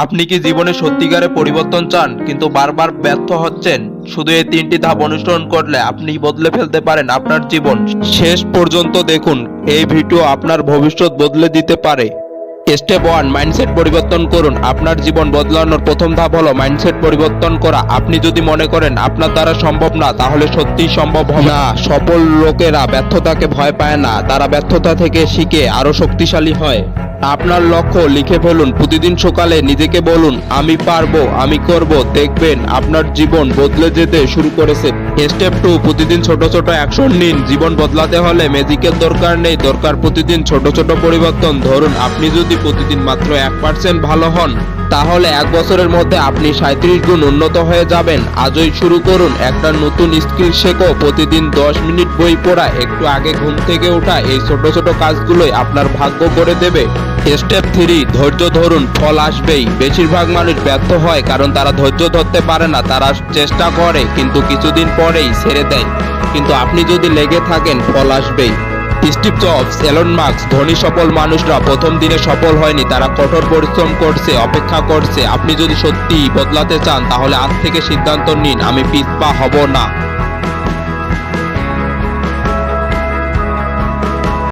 আপনি কি জীবনে সত্যিকারে পরিবর্তন চান, কিন্তু বারবার ব্যর্থ হচ্ছেন? শুধু এই তিনটি ধাপ অনুসরণ করলে আপনি বদলে ফেলতে পারেন আপনার জীবন। শেষ পর্যন্ত দেখুন, এই ভিডিও আপনার ভবিষ্যৎ বদলে দিতে পারে। স্টেপ ওয়ান মাইন্ডসেট পরিবর্তন করুন। আপনার জীবন বদলানোর প্রথম ধাপ হলো মাইন্ডসেট পরিবর্তন করা। আপনি যদি মনে করেন আপনার দ্বারা সম্ভব না, তাহলে সত্যিই সম্ভব হবে না। সফল লোকেরা ব্যর্থতাকে ভয় পায় না। তারা ব্যর্থতা থেকে শিখে আরও শক্তিশালী হয়। আপনার লক্ষ্য লিখে ফেলুন, প্রতিদিন সকালে নিজেকে বলুন, আমি পারব, আমি করব। দেখবেন আপনার জীবন বদলে যেতে শুরু করেছে। স্টেপ টু প্রতিদিন ছোট ছোট অ্যাকশন নিন। জীবন বদলাতে হলে ম্যাজিকের দরকার নেই। দরকার প্রতিদিন ছোট ছোট পরিবর্তন। ধরুন, আপনি যদি প্রতিদিন মাত্র এক পার্সেন্ট ভালো হন, তাহলে এক বছরের মধ্যে আপনি সাঁত্রিশ গুণ উন্নত হয়ে যাবেন। আজই শুরু করুন একটা নতুন স্কিল শেখো। প্রতিদিন দশ মিনিট বই পড়া। একটু আগে ঘুম থেকে ওঠা। এই ছোট ছোট কাজগুলোই আপনার ভাগ্য করে দেবে। স্টেপ থ্রি ধৈর্য ধরুন, ফল আসবেই। বেশিরভাগ মানুষ ব্যর্থ হয় কারণ তারা ধৈর্য ধরতে পারে না, তারা চেষ্টা করে, কিন্তু কিছুদিন পরেই ছেড়ে দেয়। কিন্তু আপনি যদি লেগে থাকেন, ফল আসবেই। স্টিভ জবস, এলন মার্কস ধনী সফল মানুষরা প্রথম দিনে সফল হয়নি, তারা কঠোর পরিশ্রম করছে, অপেক্ষা করছে। আপনি যদি সত্যি বদলাতে চান, তাহলে আজ থেকে সিদ্ধান্ত নিন, আমি পিছপা হব না।